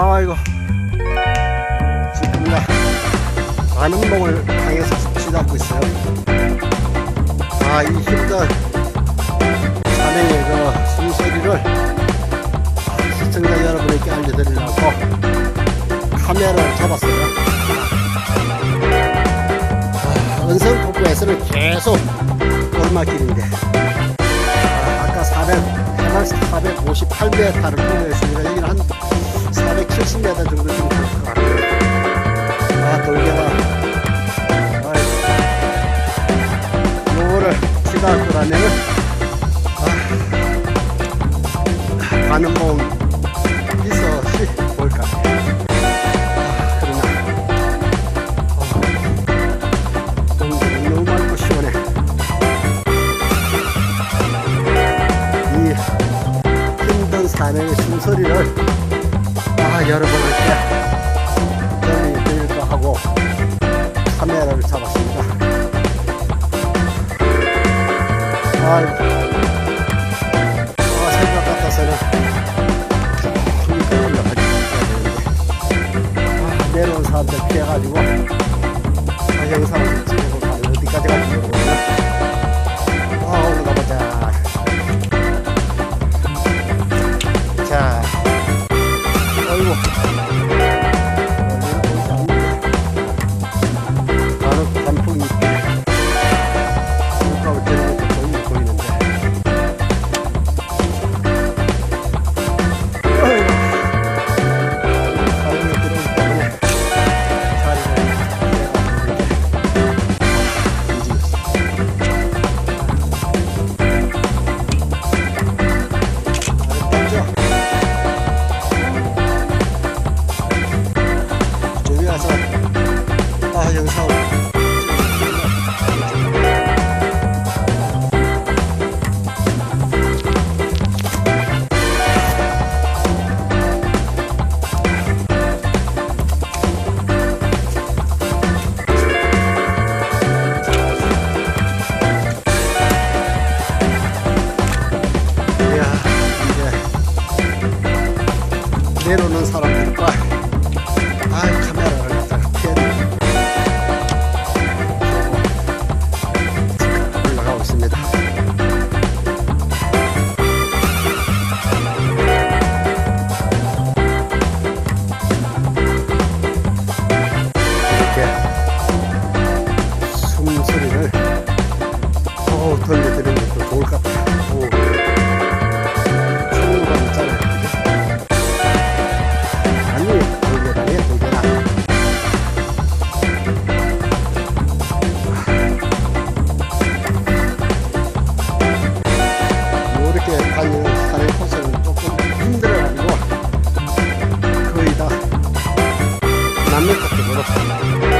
아이고 지금 나 관음봉을 향해서 지나고 있어요. 아이 힘든 산행의 그 숨소리를 시청자 여러분에게 알려드리려고 카메라를 잡았어요. 아, 은성 폭포에서는 계속 오르막길인데 아, 아까 400, 해발 458m를 통과했습니다 여기는 한 470m 정도 좀 될 것 같아요 아 돌개가 아이고. 요거를 지나고 나면은 아 관음봉 비서시 볼까? 아 그러나. 어, 너무 맑고 시원해. 이 힘든 산의 숨소리를 아 여러분한테 들려드릴까 하고 카메라를 잡았습니다. 아 생각 같아서는 올라가야 되는데. 아 내려온 사람들 피해가지고 아 이제 다니는 산의 코스는 조금 힘들어가지고 거의 다 남의 쪽으로 촬영을